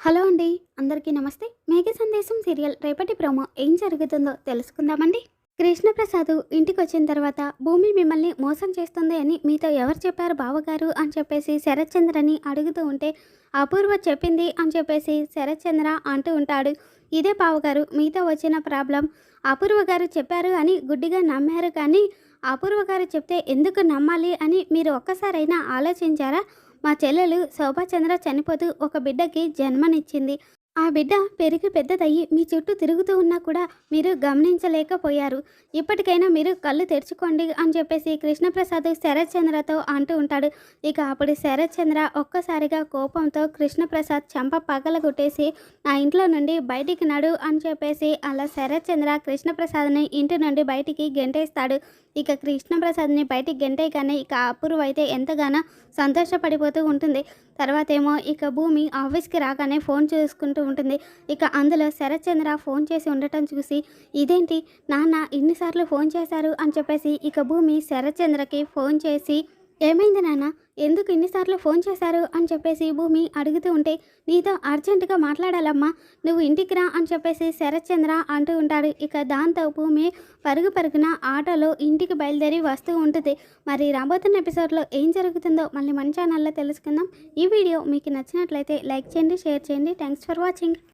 Hello అండి అందరికీ నమస్తే. మేఘ సందేశం సీరియల్ రేపటి ప్రోమో ఏం జరుగుతుందో తెలుసుకుందామండి. కృష్ణప్రసాద్ ఇంటికి వచ్చిన తర్వాత భూమి మిమ్మల్ని మోసం చేస్తుంది అని మీతో ఎవరు చెప్పారు బావగారు అని చెప్పేసి శరత్చంద్రని అడుగుతూ ఉంటే అపూర్వ చెప్పింది అని చెప్పేసి శరత్చంద్ర అంటూ ఉంటాడు. ఇదే బావగారు మీతో వచ్చిన ప్రాబ్లం అపూర్వ గారు చెప్పారు అని గుడ్డిగా నమ్మారు కానీ అపూర్వ గారు చెప్తే ఎందుకు నమ్మాలి అని మీరు ఒక్కసారైనా ఆలోచించారా? మా చెల్లెలు శోభాచంద్ర చనిపోతూ ఒక బిడ్డకి జన్మనిచ్చింది. ఆ బిడ్డ పెరిగి పెద్దదయ్యి మీ చుట్టూ తిరుగుతూ ఉన్నా కూడా మీరు గమనించలేకపోయారు. ఇప్పటికైనా మీరు కళ్ళు తెరుచుకోండి అని చెప్పేసి కృష్ణప్రసాద్ శరత్చంద్రతో అంటూ ఉంటాడు. ఇక అప్పుడు శరత్చంద్ర ఒక్కసారిగా కోపంతో కృష్ణప్రసాద్ చంప పగలగొట్టేసి నా ఇంట్లో నుండి బయటికి నడు అని చెప్పేసి అలా శరత్చంద్ర కృష్ణప్రసాద్ని ఇంటి నుండి బయటికి గెంటేస్తాడు. ఇక కృష్ణప్రసాద్ని బయటికి గెంటేయగానే ఇక అపూర్వ అయితే ఎంతగానో సంతోషపడిపోతూ ఉంటుంది. తర్వాత ఏమో ఇక భూమి ఆఫీస్కి రాగానే ఫోన్ చూసుకుంటూ ఉంటుంది. ఇక అందులో శరత్చంద్ర ఫోన్ చేసి ఉండటం చూసి ఇదేంటి? నాన్న ఇన్నిసార్లు ఫోన్ చేశారు? అని చెప్పేసి ఇక భూమి శరత్ చంద్రకి ఫోన్ చేసి ఏమైంది నాన్న? ఎందుకు ఇన్నిసార్లు ఫోన్ చేశారు అని చెప్పేసి భూమి అడుగుతూ ఉంటే నీతో అర్జెంటుగా మాట్లాడాలమ్మా నువ్వు ఇంటికి రా అని చెప్పేసి శరత్చంద్ర అంటూ ఉంటాడు. ఇక దాంతో భూమి పరుగు పరుగున ఆటోలో ఇంటికి బయలుదేరి వస్తూ ఉంటుంది. మరి రాబోతున్న ఎపిసోడ్లో ఏం జరుగుతుందో మళ్ళీ మన ఛానల్లో తెలుసుకుందాం. ఈ వీడియో మీకు నచ్చినట్లయితే లైక్ చేయండి షేర్ చేయండి. Thanks for watching.